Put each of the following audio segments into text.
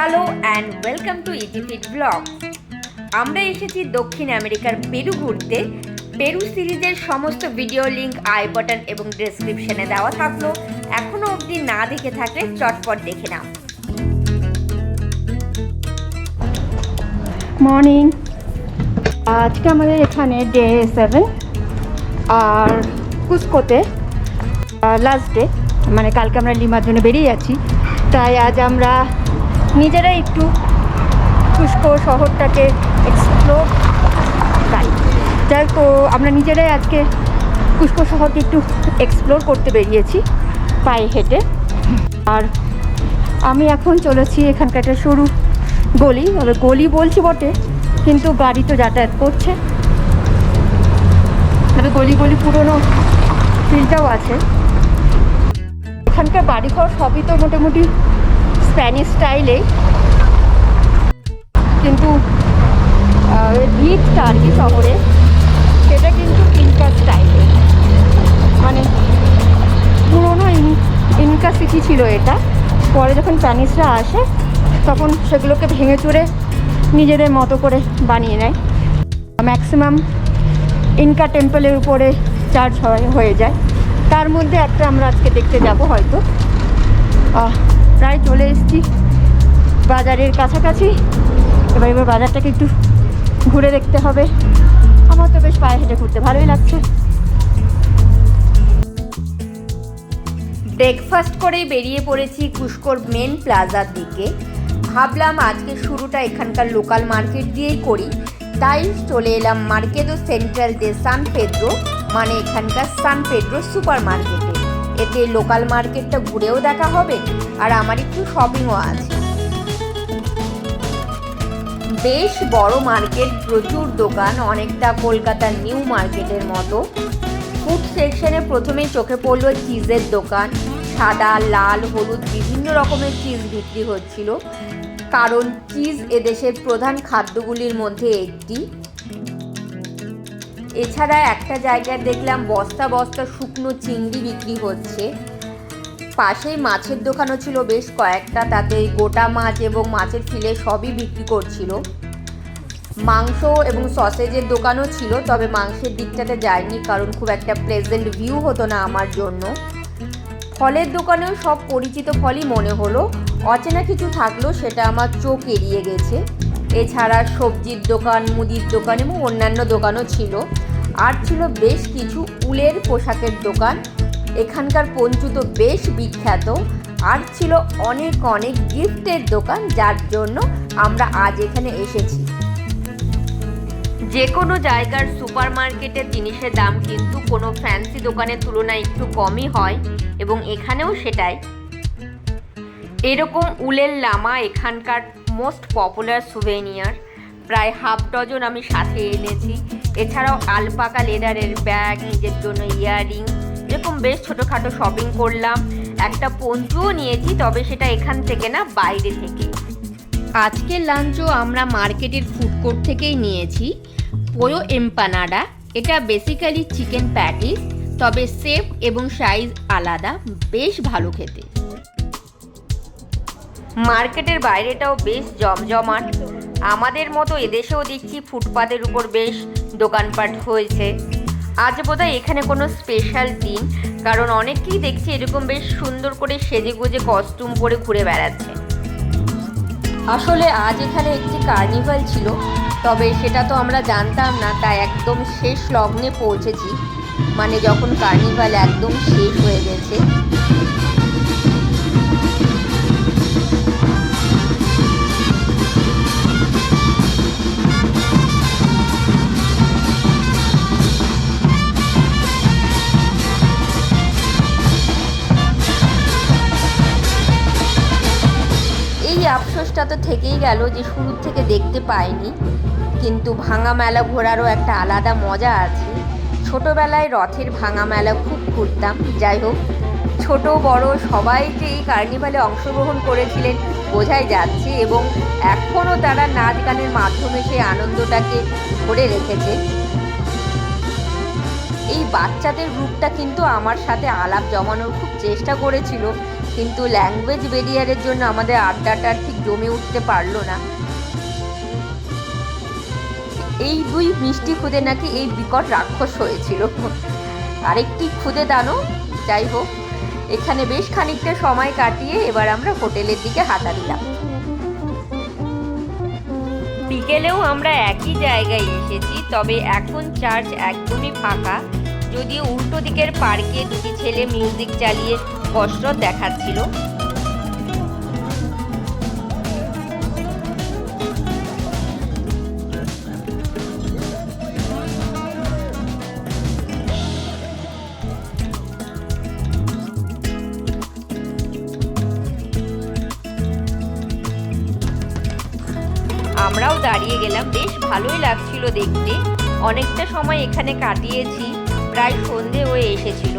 Hello and welcome to Eatifit blog আমরা এসেছি দক্ষিণ আমেরিকার পেরু ঘুরতে। পেরু সিরিজের সমস্ত ভিডিও লিঙ্ক আই বাটন এবং ডেসক্রিপশনে দেওয়া থাকল। এখনও অবধি না দেখে থাকলে চটপট দেখে নাও। মর্নিং আজকে আমাদের এখানে ডে সেভেন আর কুসকোতে লাস্ট ডে মানে কালকে আমরা লিমার জন্য বেরিয়ে যাচ্ছি। তাই আজ আমরা নিজেরাই একটু কুসকো শহরটাকে এক্সপ্লোর তাই যাই তো আমরা নিজেরাই আজকে কুসকো শহরকে একটু এক্সপ্লোর করতে বেরিয়েছি পায়ে হেঁটে। আর আমি এখন চলেছি এখানকার একটা সরু গলি। তবে গলি বলছি বটে, কিন্তু গাড়ি তো যাতায়াত করছে। তবে গলি গলি পুরনো ফিল্ডটাও আছে। এখানকার বাড়িঘর সবই তো মোটামুটি স্প্যানিশ স্টাইলেই কিন্তু ভিড়টা আর কি শহরে, সেটা কিন্তু ইনকা স্টাইলে। মানে পুরোনো ইন- ইনকা সিটি ছিল এটা। পরে যখন স্প্যানিশরা আসে, তখন সেগুলোকে ভেঙে চুরে নিজেদের মতো করে বানিয়ে নেয়। ম্যাক্সিমাম ইনকা টেম্পলের উপরে চার্জ হয়ে যায়। তার মধ্যে একটা আমরা আজকে দেখতে যাব হয়তো। প্রায় চলে এসেছি বাজারের কাছাকাছি। এবার এবার বাজারটাকে একটু ঘুরে দেখতে হবে। আমার তো বেশ পায়ে হেঁটে ঘুরতে ভালোই লাগছে। ব্রেকফাস্ট করেই বেরিয়ে পড়েছি কুস্কোর মেন প্লাজার দিকে। ভাবলাম আজকে শুরুটা এখানকার লোকাল মার্কেট দিয়েই করি। তাই চলে এলাম মার্কেদো সেন্ট্রাল দে সান পেড্রো মানে এখানকার সান পেড্রো সুপার মার্কেটে এতে লোকাল মার্কেটটা ঘুরেও দেখা হবে আর আমার একটু শপিংও আছে। বেশ বড় মার্কেট প্রচুর দোকান, অনেকটা কলকাতার নিউ মার্কেটের মতো। ফুড সেকশনে প্রথমেই চোখে পড়ল চিজের দোকান। সাদা, লাল, হলুদ, বিভিন্ন রকমের চিজ বিক্রি হচ্ছিল। কারণ চিজ এদেশের প্রধান খাদ্যগুলির মধ্যে একটি। এছাড়া একটা জায়গায় দেখলাম বস্তা বস্তা শুকনো চিংড়ি বিক্রি হচ্ছে। পাশেই মাছের দোকানও ছিল বেশ কয়েকটা, তাতে গোটা মাছ এবং মাছের ফিলে সবই বিক্রি করছিল। মাংস এবং সসেজের দোকানও ছিল, তবে মাংসের দিকটাতে যায়নি কারণ খুব একটা প্লেজেন্ট ভিউ হতো না আমার জন্য। ফলের দোকানেও সব পরিচিত ফলই মনে হলো। অচেনা কিছু থাকলেও সেটা আমার চোখ এড়িয়ে গেছে। এছাড়া সবজির দোকান, মুদির দোকান এবং অন্যান্য দোকানও ছিল। আর ছিল বেশ কিছু উলের পোশাকের দোকান। এখানকার পঞ্চু তো বেশ বিখ্যাত। আর ছিল অনেক অনেক গিফটের দোকান, যার জন্য আমরা আজ এখানে এসেছি। যে কোনো জায়গার সুপার মার্কেটের জিনিসের দাম কিন্তু কোনো ফ্যান্সি দোকানের তুলনায় একটু কমই হয়, এবং এখানেও সেটাই। এরকম উলের লামা এখানকার মোস্ট পপুলার সুভেনিয়ার প্রায় হাফ ডজন আমি সাথে এনেছি। এছাড়াও আলপাকা লেদারের ব্যাগ নিজের জন্য ইয়াররিং এরকম বেশ ছোটোখাটো শপিং করলাম। একটা পঞ্চুও নিয়েছি তবে সেটা এখান থেকে না বাইরে থেকে। আজকের লাঞ্চও আমরা মার্কেটের ফুড কোর্ট থেকেই নিয়েছি। পোয়ো এম্পানাডা এটা বেসিক্যালি চিকেন প্যাটিস তবে শেপ এবং সাইজ আলাদা বেশ ভালো খেতে। মার্কেটের বাইরেটাও বেশ জমজমাট। আমাদের মতো এদেশেও দেখছি ফুটপাতের উপর বেশ দোকানপাট হয়েছে। আজ বোধহয় এখানে কোনো স্পেশাল দিন, কারণ অনেকেই দেখছি এরকম বেশ সুন্দর করে সেজে গুজে কস্টিউম পরে ঘুরে বেড়াচ্ছে। আসলে আজ এখানে একটি কার্নিভাল ছিল, তবে সেটা তো আমরা জানতাম না, তাই একদম শেষ লগ্নে পৌঁছেছি। মানে যখন কার্নিভাল একদম শেষ হয়ে গেছে। আফসোসটা তো থেকেই গেল যে শুরু থেকে দেখতে পাইনি। কিন্তু ভাঙা মেলা ঘোরারও একটা আলাদা মজা আছে। ছোটোবেলায় রথের ভাঙা মেলা খুব ঘুরতাম যাই হোক। ছোট, বড় সবাই যে এই কার্নিভালে অংশগ্রহণ করেছিলেন বোঝাই যাচ্ছে এবং এখনও তারা নাচ গানের মাধ্যমে সেই আনন্দটাকে ধরে রেখেছে। এই বাচ্চাদের গ্রুপটা কিন্তু আমার সাথে আলাপ জমানোর খুব চেষ্টা করেছিল। কিন্তু ল্যাঙ্গুয়েজ ব্যারিয়ারের জন্য আমাদের আড্ডাটা ঠিক জমে উঠতে পারল না। এই দুই মিষ্টি খুদে নাকি এই বিকট রাক্ষস হয়েছিল। আরেকটি খুদে দানো যাই হোক, এখানে বেশ খানিকটা সময় কাটিয়ে এবার আমরা হোটেলের দিকে হাঁটা দিলাম। বিকেলেও আমরা একই জায়গায় এসেছি, তবে এখন চার্চ একদমই ফাঁকা। যদিও উল্টো দিকের পার্কে দুটি ছেলে মিউজিক চালিয়ে কসরত দেখাচ্ছিল। আমরাও দাঁড়িয়ে গেলাম। বেশ ভালোই লাগছিল দেখতে। অনেকটা সময় এখানে কাটিয়েছি। প্রায় সন্ধে হয়ে এসেছিল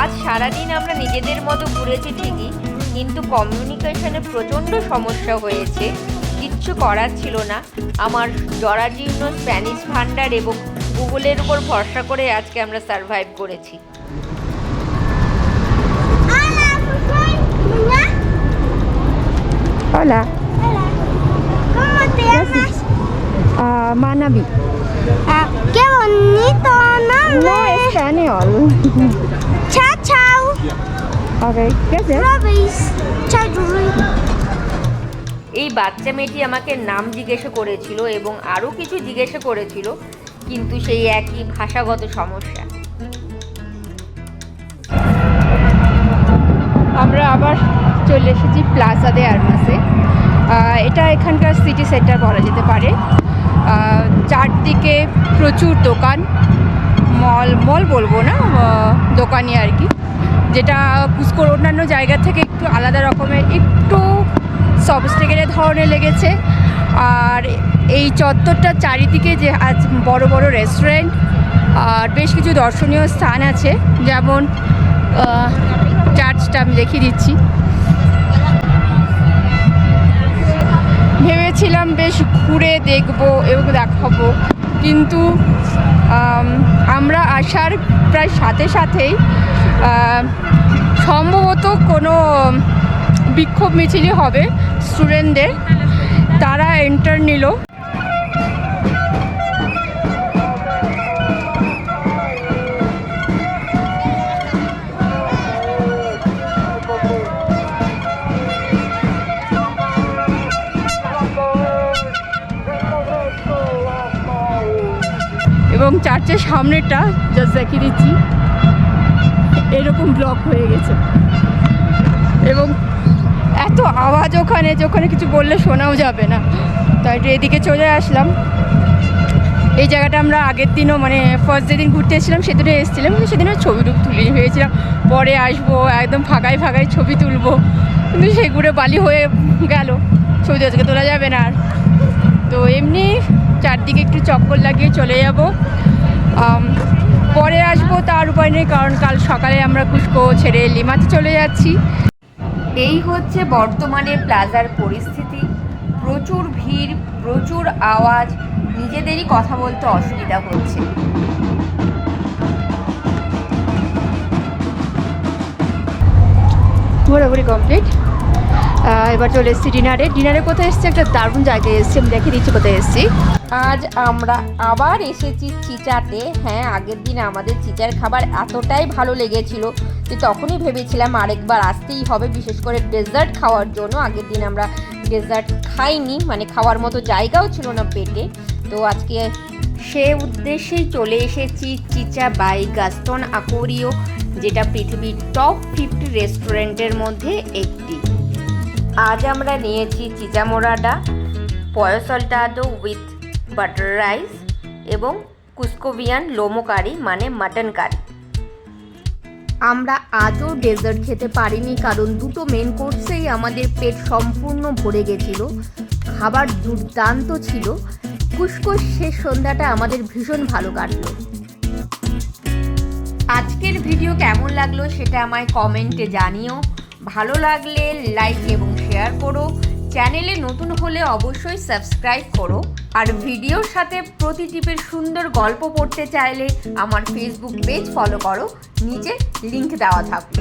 আজ সারাদিন আমরা নিজেদের মতো ঘুরেছি ঠিকই কিন্তু কমিউনিকেশনে প্রচণ্ড সমস্যা হয়েছে কিচ্ছু করার ছিল না আমার জরাজীর্ণ স্প্যানিশ ভান্ডার এবং গুগলের উপর ভরসা করে আজকে আমরা সার্ভাইভ করেছি Hola, soy Muña. Hola, Hola. ¿Cómo te llamas? uh, Manabi. Ah, qué bonito nombre. No español. Chao, chao. Okay, gracias. Robis. Chao, এই বাচ্চা মেয়েটি আমাকে নাম জিজ্ঞাসা করেছিল এবং আরও কিছু জিজ্ঞাসা করেছিল কিন্তু সেই একই ভাষাগত সমস্যা আমরা আবার চলে এসেছি প্লাজা দে আরমাসে এটা এখানকার সিটি সেন্টার বলা যেতে পারে চারদিকে প্রচুর দোকান, মল মল বলব না দোকানই আর কি, যেটা পুষ্কর অন্যান্য জায়গা থেকে একটু আলাদা রকমের, একটু সবস্টেগের ধরনের লেগেছে। আর এই চত্বরটার চারিদিকে যে আজ বড় বড় রেস্টুরেন্ট, আর বেশ কিছু দর্শনীয় স্থান আছে, যেমন চার্চটা আমি দেখিয়ে দিচ্ছি। ভেবেছিলাম, বেশ, ঘুরে দেখব এবং দেখাবো। কিন্তু আমরা আসার প্রায় সাথে সাথেই সম্ভবত কোনো বিক্ষোভ মিছিলই হবে স্টুডেন্টদের। তারা এন্টার নিল। এবং চার্চের সামনেটা জাস্ট দেখিয়ে দিচ্ছি। এরকম ব্লক হয়ে গেছে। এবং এত আওয়াজ ওখানে, যে ওখানে কিছু বললে শোনাও যাবে না। তাই এদিকে চলে আসলাম। এই জায়গাটা আমরা আগের দিনও মানে ফার্স্ট যেদিন ঘুরতে এসেছিলাম, সেদিনও এসেছিলাম। কিন্তু সেদিনও ছবি টুক তুলি ভেবেছিলাম পরে আসব, একদম ফাঁকায় ফাঁকায় ছবি তুলবো। কিন্তু ঘুরে বালি হয়ে গেল। ছবি আজকে তোলা যাবে না আর। তো এমনি চারদিকে একটু চক্কর লাগিয়ে চলে যাব। পরে আসব তার উপায় নেই কারণ কাল সকালে আমরা কুস্কো ছেড়ে লিমাতে চলে যাচ্ছি। এই হচ্ছে বর্তমানে প্লাজার পরিস্থিতি। প্রচুর ভিড় প্রচুর আওয়াজ নিজেদেরই কথা বলতে অসুবিধা হচ্ছে। ঘোরাঘুরি কমপ্লিট এবার চলে এসেছি ডিনারে। ডিনারে কোথায় এসেছি? একটা দারুণ জায়গায় এসেছি, আমি দেখে দিচ্ছি কোথায় এসেছি। আজ আমরা আবার এসেছি চিচাতে। হ্যাঁ আগের দিন আমাদের চিচার খাবার এতটাই ভালো লেগেছিল যে তখনই ভেবেছিলাম আরেকবার আসতেই হবে, বিশেষ করে ডেজার্ট খাওয়ার জন্য। আগের দিন আমরা ডেজার্ট খাইনি মানে খাওয়ার মতো জায়গাও ছিল না পেটে। তো আজকে সে উদ্দেশ্যেই চলে এসেছি চিচা বাই গাস্তন আকোরিও, যেটা পৃথিবীর টপ ফিফটি রেস্টুরেন্টের মধ্যে একটি। আজ আমরা নিয়েছি চিচামোরাডা পয়সলটাদো উইথ বাটার রাইস এবং কুস্কোভিয়ান লোমো কারি মানে মাটন কারি। আমরা আজও ডেজার্ট খেতে পারিনি, কারণ দুটো মেন কোর্সেই আমাদের পেট সম্পূর্ণ ভরে গেছিল। খাবার দুর্দান্ত ছিল। কুস্কোর শেষ সন্ধ্যাটা আমাদের ভীষণ ভালো কাটলো। আজকের ভিডিও কেমন লাগল সেটা আমায় কমেন্টে জানিও। ভালো লাগলে লাইক এবং শেয়ার করো। চ্যানেলে নতুন হলে অবশ্যই সাবস্ক্রাইব করো। আর ভিডিওর সাথে প্রতি টিপের সুন্দর গল্প পড়তে চাইলে আমার ফেসবুক পেজ ফলো করো। নিচে লিংক দেওয়া থাকল।